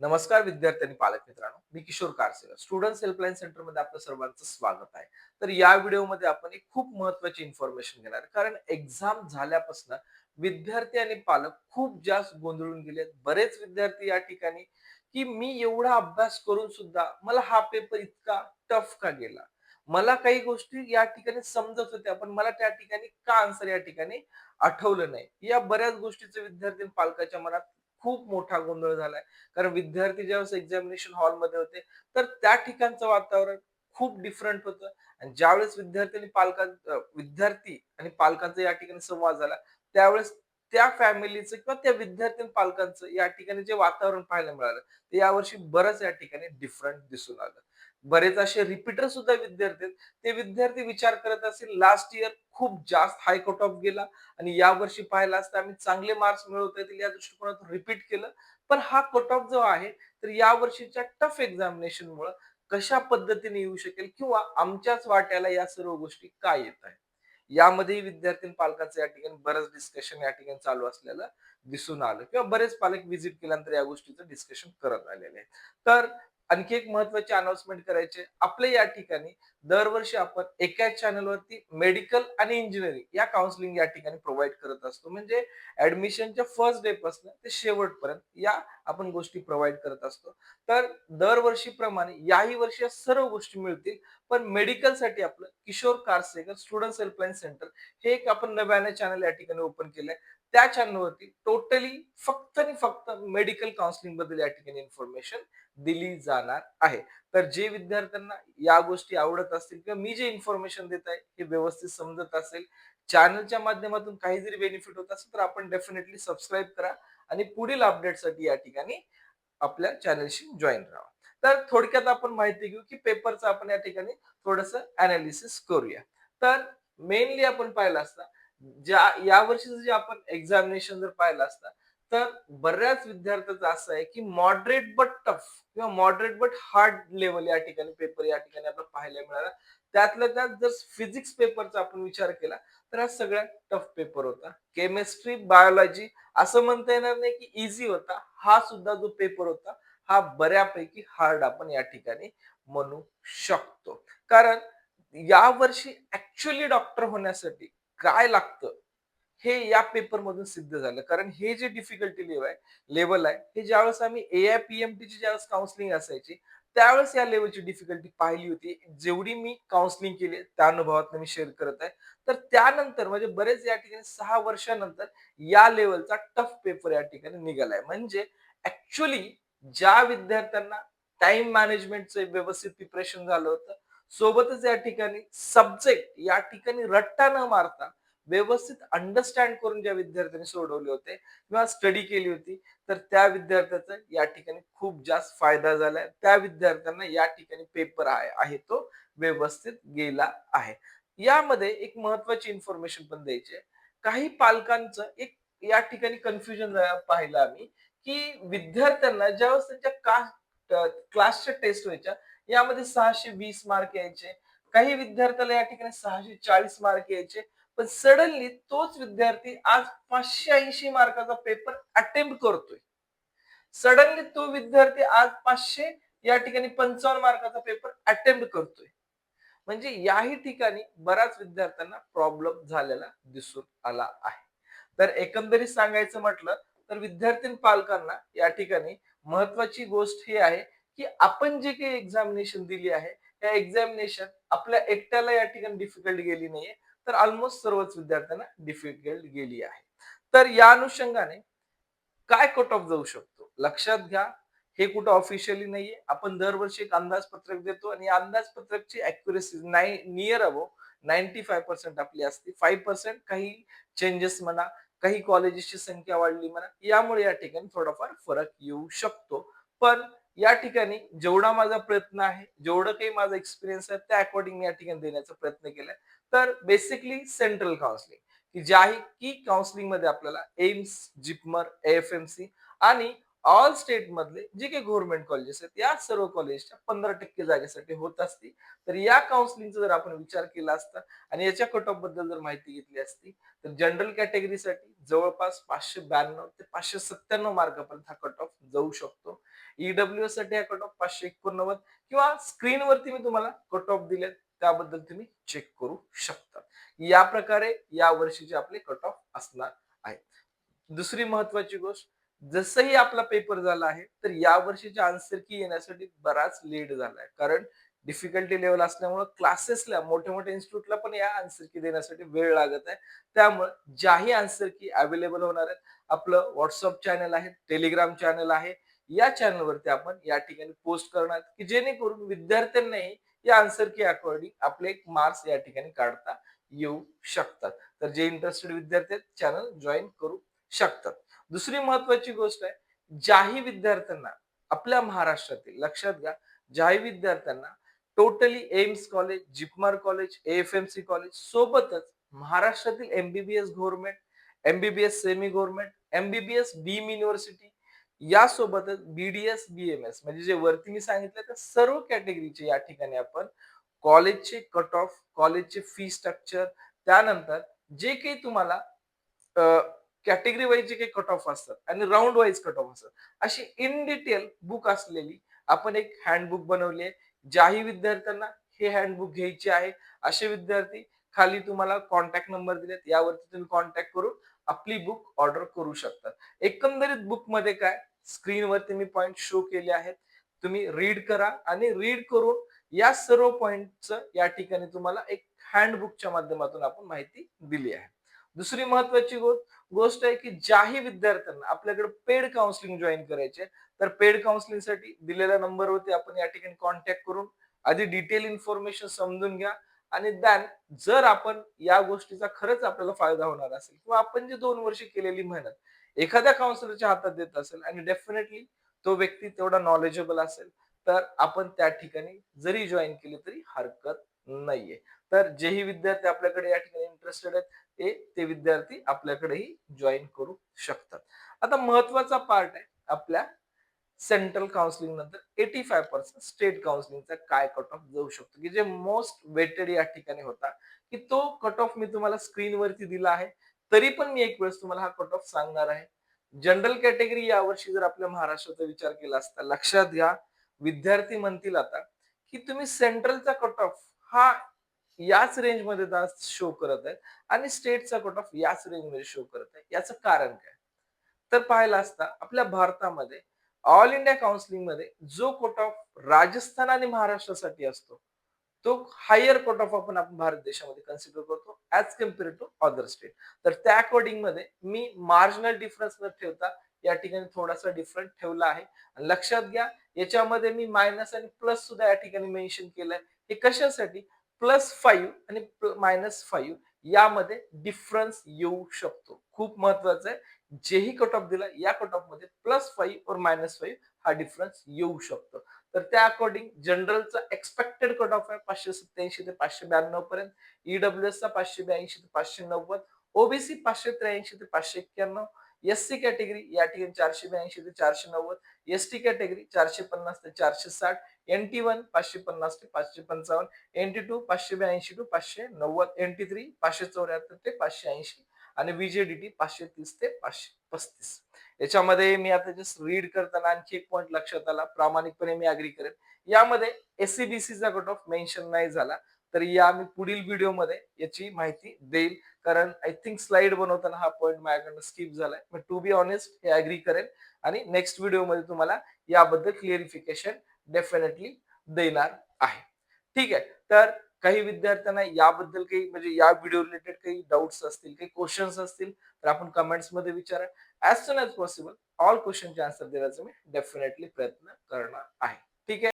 नमस्कार विद्यार्थी आणि पालक मित्रांनो मी किशोर कारसेकर. स्टुडंट हेल्पलाईन सेंटरमध्ये आपलं सर्वांचं स्वागत आहे. तर या व्हिडिओमध्ये आपण एक खूप महत्वाची इन्फॉर्मेशन घेणार कारण एक्झाम झाल्यापासून विद्यार्थी आणि पालक खूप जास्त गोंधळून गेले बरेच विद्यार्थी या ठिकाणी की मी एवढा अभ्यास करून सुद्धा मला हा पेपर इतका टफ का गेला? मला काही गोष्टी या ठिकाणी समजत होत्या पण मला त्या ठिकाणी का आन्सर या ठिकाणी आठवलं नाही. या बऱ्याच गोष्टीचं विद्यार्थी पालकाच्या मनात खूप मोठा गोंधळ झालाय. कारण विद्यार्थी ज्यावेळेस एक्झामिनेशन हॉलमध्ये होते तर त्या ठिकाणचं वातावरण खूप डिफरंट होतं. आणि ज्यावेळेस विद्यार्थी आणि पालकां विद्यार्थी आणि पालकांचा या ठिकाणी संवाद झाला त्यावेळेस त्या फॅमिलीचं किंवा त्या विद्यार्थी आणि पालकांचं या ठिकाणी जे वातावरण पाहायला मिळालं ते यावर्षी बरंच या ठिकाणी डिफरंट दिसून आलं. बरेच असे रिपीटर सुद्धा विद्यार्थी आहेत. ते विद्यार्थी विचार करत असतील लास्ट इयर खूप जास्त हाय कट ऑफ गेला आणि या वर्षी पाहिला असता आम्ही चांगले मार्क्स मिळवता येतील या दृष्टिकोनातून रिपीट केलं. पण हा कट ऑफ जो आहे तर या वर्षीच्या टफ एक्झामिनेशन मुळे कशा पद्धतीने येऊ शकेल किंवा आमच्याच वाट्याला या सर्व गोष्टी का येत आहेत? यामध्ये विद्यार्थी पालकांचं या ठिकाणी बरंच डिस्कशन या ठिकाणी चालू असलेलं दिसून आलं किंवा बरेच पालक व्हिजिट केल्यानंतर या गोष्टीचं डिस्कशन करत आलेले आहे तर आणखी एक महत्वाची अनाउन्समेंट करायचे. आपल्या या ठिकाणी दरवर्षी आपण एकाच चॅनलवरती मेडिकल आणि इंजिनिअरिंग या काउन्सिलिंग या ठिकाणी प्रोव्हाइड करत असतो. म्हणजे ऍडमिशनच्या फर्स्ट डे पासून ते शेवटपर्यंत या आपण गोष्टी प्रोव्हाइड करत असतो. तर दरवर्षीप्रमाणे याही वर्षी या सर्व गोष्टी मिळतील. पण मेडिकलसाठी आपलं Kishor Karsekar student helpline centre हे एक आपण नव्याने चॅनल या ठिकाणी ओपन केलंय. त्या चॅनलवरती टोटली फक्त आणि फक्त मेडिकल काउन्सिलिंगबद्दल या ठिकाणी इन्फॉर्मेशन दिली जाणार आहे. तर जे विद्यार्थ्यांना या गोष्टी आवडत असतील किंवा मी जे इन्फॉर्मेशन देत आहे हे व्यवस्थित समजत असेल चॅनलच्या माध्यमातून काही जरी बेनिफिट होत असेल तर आपण डेफिनेटली सबस्क्राईब करा आणि पुढील अपडेटसाठी या ठिकाणी आपल्या चॅनलशी जॉईन राहा. तर थोडक्यात आपण माहिती घेऊ की पेपरचं आपण या ठिकाणी थोडस अनालिसिस करूया. तर मेनली आपण पाहिलं असता ज्या या वर्षीचं जे आपण एक्झामिनेशन जर पाहिलं असता तर बऱ्याच विद्यार्थ्यांचं असं आहे की मॉडरेट बट टफ किंवा मॉडरेट बट हार्ड लेवल या ठिकाणी पेपर या ठिकाणी आपण पाहायला मिळाला. त्यातल्या त्यात जर फिजिक्स पेपरचा आपण विचार केला तर हा सगळ्यात टफ पेपर होता. केमिस्ट्री बायोलॉजी असं म्हणता येणार नाही की इझी होता. हा सुद्धा जो पेपर होता हा बऱ्यापैकी हार्ड आपण या ठिकाणी म्हणू शकतो. कारण यावर्षी ऍक्च्युअली डॉक्टर होण्यासाठी काय लागतं हे या पेपर मधून सिद्ध झालं. कारण हे जे डिफिकल्टी लेवल आहे लेवल आहे हे ज्यावेळेस आम्ही A I P M T ची ज्यावेळेस काउन्सिलिंग असायची त्यावेळेस या लेवलची डिफिकल्टी पाहिली होती. जेवढी मी काउन्सिलिंग केली त्या अनुभवात मी शेअर करत आहे. तर त्यानंतर म्हणजे बरेच या ठिकाणी सहा वर्षानंतर या लेवलचा टफ पेपर या ठिकाणी निघालाय म्हणजे ऍक्च्युली ज्या विद्यार्थ्यांना टाइम मॅनेजमेंटचं व्यवस्थित प्रिपरेशन झालं होतं सोबतच या ठिकाणी सब्जेक्ट या ठिकाणी रट्टा न मारता व्यवस्थित अंडरस्टँड करून ज्या विद्यार्थ्यांनी सोडवले होते किंवा स्टडी केली होती तर त्या विद्यार्थ्याचा या ठिकाणी खूप जास्त फायदा झालाय. त्या विद्यार्थ्यांना या ठिकाणी पेपर आहे तो व्यवस्थित गेला आहे. यामध्ये एक महत्वाची इन्फॉर्मेशन पण द्यायची आहे. काही पालकांचं एक या ठिकाणी कन्फ्युजन पाहिलं आम्ही की विद्यार्थ्यांना ज्यावेळेस त्यांच्या का क्लासच्या टेस्ट व्हायच्या यामध्ये सहाशे वीस मार्क यायचे. काही विद्यार्थ्याला या ठिकाणी सहाशे चाळीस मार्क यायचे. पण सडनली तोच विद्यार्थी आज पाचशे ऐंशी मार्काचा पेपर अटेम्प्ट करतोय. सडनली तो विद्यार्थी आज पाचशे या ठिकाणी पंचावन्न मार्काचा पेपर अटेम्प्ट करतोय. म्हणजे याही ठिकाणी बऱ्याच विद्यार्थ्यांना प्रॉब्लेम झालेला दिसून आला आहे. तर एकंदरीत सांगायचं म्हटलं तर विद्यार्थी पालकांना या ठिकाणी महत्वाची गोष्ट ही आहे की आपण जे काही एक्झामिनेशन दिली आहे त्या एक्झामिनेशन आपल्या एकट्याला या ठिकाणी डिफिकल्ट गेली नाहीये तर ऑलमोस्ट सर्वच विद्यार्थ्यांना डिफिकल्ट गेली आहे. तर या अनुषंगाने काय कट ऑफ जाऊ शकतो? लक्षात घ्या हे कुठं ऑफिशियली नाहीये. आपण दरवर्षी एक अंदाजपत्रक देतो आणि अंदाजपत्रकची अॅक्युरेसी नाही near above ninety five percent आपली असते. फाईव्ह पर्सेंट काही चेंजेस म्हणा काही कॉलेजेसची संख्या वाढली म्हणा यामुळे या ठिकाणी थोडाफार फरक येऊ शकतो. पण या ठिकाणी जेवढा माझा प्रयत्न आहे जेवढं काही माझा एक्सपिरियन्स आहे त्या अकॉर्डिंग मी या ठिकाणी देण्याचा प्रयत्न केलाय. तर बेसिकली सेंट्रल काउन्सिलिंग की ज्याही आहे की काउन्सिलिंगमध्ये आपल्याला AIIMS JIPMER F M C आणि ऑल स्टेट मधले जे काही गव्हर्नमेंट कॉलेजेस आहेत या सर्व कॉलेजच्या पंधरा टक्के जागेसाठी होत असते. तर या काउन्सिलिंगचा जर आपण विचार केला असता आणि याच्या कट ऑफबद्दल जर माहिती घेतली असती तर जनरल कॅटेगरीसाठी जवळपास पाचशे ब्याण्णव ते पाचशे सत्त्याण्णव मार्कापर्यंत हा कट ऑफ जाऊ शकतो. ईडब्ल्यू एससाठी हा कट ऑफ पाचशे एकोणनव्वद. किंवा स्क्रीनवरती मी तुम्हाला कट ऑफ दिलेत त्याबद्दल तुम्ही चेक करू शकता. या प्रकारे या वर्षीचे आपले कट ऑफ असणार आहे. दुसरी महत्वाची गोष्ट जसंही आपला पेपर झाला आहे तर या वर्षीच्या आन्सर की येण्यासाठी बराच लेट आहे कारण डिफिकल्टी लेवल असल्यामुळे क्लासेसला मोठ्या मोठ्या इन्स्टिट्यूटला पण या आन्सर की देण्यासाठी वेळ लागत आहे. त्यामुळे ज्याही आन्सर की अवेलेबल होणार आहेत आपलं व्हॉट्सअप चॅनल आहे टेलिग्राम चॅनल आहे या चॅनलवरती आपण या ठिकाणी पोस्ट करणार की जेणेकरून विद्यार्थ्यांनाही या आन्सर की अकॉर्डिंग आपले एक मार्क्स या ठिकाणी काढता येऊ शकतात. तर जे इंटरेस्टेड विद्यार्थी आहेत चॅनल जॉईन करू शकतात. दुसरी महत्वाची गोष्ट आहे ज्याही विद्यार्थ्यांना आपल्या महाराष्ट्रातील लक्षात घ्या ज्याही विद्यार्थ्यांना totally AIIMS college JIPMER college F M C college सोबतच महाराष्ट्रातील MBBS government MBBS semi government MBBS beam university यासोबतच बीडीएस बीएमएस म्हणजे जे वरती मी सांगितलं त्या सर्व कॅटेगरीचे या ठिकाणी आपण कॉलेजचे कट ऑफ कॉलेजचे फी स्ट्रक्चर त्यानंतर जे काही तुम्हाला कॅटेगरी वाईज जे काही कट ऑफ असतात आणि राऊंड वाईज कट ऑफ असतात अशी इन डिटेल बुक असलेली आपण एक हँडबुक बनवली आहे ज्याही विद्यार्थ्यांना हे हँडबुक घ्यायचे आहे असे विद्यार्थी खाली तुम्हाला कॉन्टॅक्ट नंबर दिलेत यावरती तुम्ही कॉन्टॅक्ट करून आपली बुक ऑर्डर करू शकतात एकंदरीत बुकमध्ये काय? स्क्रीनवरती मी पॉईंट शो केले आहेत. तुम्ही रीड करा आणि रीड करून या सर्व पॉइंटचं या ठिकाणी तुम्हाला एक हँडबुकच्या माध्यमातून आपण माहिती दिली आहे. दुसरी महत्वाची गोष्ट गोष्ट आहे की ज्याही विद्यार्थ्यांना आपल्याकडे पेड काउन्सिलिंग जॉईन करायचे तर पेड काउन्सिलिंगसाठी दिलेल्या नंबरवरती आपण या ठिकाणी कॉन्टॅक्ट करून आधी डिटेल इन्फॉर्मेशन समजून घ्या. आणि दॅन जर आपण या गोष्टीचा खरंच आपल्याला फायदा होणार असेल किंवा आपण जे दोन वर्ष केलेली मेहनत एखाद्या काउन्सिलरच्या हातात देत असेल आणि डेफिनेटली तो व्यक्ती तेवढा नॉलेजेबल असेल तर आपण त्या ठिकाणी जरी जॉईन केली तरी हरकत नाहीये. तर जेही विद्यार्थी आपल्याकडे या ठिकाणी इंटरेस्टेड आहेत ते ते विद्यार्थी आपल्याकडेही जॉईन करू शकतात. आता महत्त्वाचा पार्ट आहे आपल्या सेंट्रल काउन्सिलिंग नंतर एटी फाय पर्सेंट स्टेट काउन्सिलिंगचा काय कट ऑफ जाऊ शकतो. की जे मोस्ट वेटेड या ठिकाणी होता की तो कट ऑफ मी तुम्हाला स्क्रीनवरती दिला आहे. तरी पण मी एक वेळेस तुम्हाला हा कट ऑफ सांगणार आहे. जनरल कॅटेगरी यावर्षी जर आपल्या महाराष्ट्राचा विचार केला असता लक्षात घ्या विद्यार्थी म्हणतील आता की तुम्ही सेंट्रलचा कट ऑफ हा याच रेंजमध्ये शो करत आहे आणि स्टेटचा कट ऑफ याच रेंजमध्ये शो करत आहे याचं कारण काय? तर पाहिलं असता आपल्या भारतामध्ये ऑल इंडिया काउन्सिलिंगमध्ये जो कोट ऑफ राजस्थान आणि महाराष्ट्रासाठी असतो तो हायर कोट ऑफ आपण आपण भारत देशामध्ये कन्सिडर करतो as compare to other state तर त्या अकॉर्डिंगमध्ये मी मार्जिनल डिफरन्स न ठेवता या ठिकाणी थोडासा डिफरंट ठेवला आहे. लक्षात घ्या याच्यामध्ये मी मायनस आणि प्लस सुद्धा या ठिकाणी मेन्शन केलंय. हे कशासाठी? प्लस फाईव्ह आणि मायनस फाईव्ह यामध्ये डिफरन्स येऊ शकतो. खूप महत्वाचं आहे. जेही कट ऑफ दिला या कट ऑफमध्ये प्लस फाईव्ह और मायनस फाईव्ह हा डिफरन्स येऊ शकतो. तर त्या अकॉर्डिंग जनरलचा एक्सपेक्टेड कट ऑफ आहे पाचशे सत्याऐंशी ते पाचशे ब्याण्णव पर्यंत. ईडब्ल्यू एस चा पाचशे ब्याऐंशी ते पाचशे नव्वद. ओबीसी पाचशे त्र्याऐंशी ते पाचशे एक्क्याण्णव. एस सी कॅटेगरी या ठिकाणी चारशे ब्याऐंशी ते चारशे नव्वद एस टी कॅटेगरी चारशे पन्नास ते चारशे साठ एन टी वन पाचशे पन्नास ते पाचशे पंचावन्न एन टी टू पाचशे ब्याऐंशी टू पाचशे नव्वद एन टी थ्री पाचशे चौऱ्याहत्तर ते पाचशे ऐंशी आणि व्हीजेडीटी पाचशे तीस ते पाचशे पस्तीस. याच्यामध्ये मी आता जस्ट रीड करताना आणखी एक पॉईंट लक्षात आला प्रामाणिकपणे मी अग्री करेन. यामध्ये एससीबीसीचा कट ऑफ मेन्शन नाही झाला. तर या मी पुढील व्हिडिओमध्ये याची माहिती देईल. कारण आय थिंक स्लाइड बनवताना हा पॉईंट माझ्याकडनं स्किप झालाय. मी टू बी ऑनेस्ट हे अग्री करेन. आणि नेक्स्ट व्हिडिओमध्ये तुम्हाला याबद्दल क्लिअरिफिकेशन डेफिनेटली देणार आहे. ठीक आहे. तर काही विद्यार्थ्यांना याबद्दल काही म्हणजे या व्हिडिओ रिलेटेड काही डाऊट्स असतील काही क्वेश्चन्स असतील तर आपण कमेंट्समध्ये विचारा. As soon as possible all क्वेश्चनचे answer देण्याचा मी डेफिनेटली प्रयत्न करणार आहे. ठीक आहे?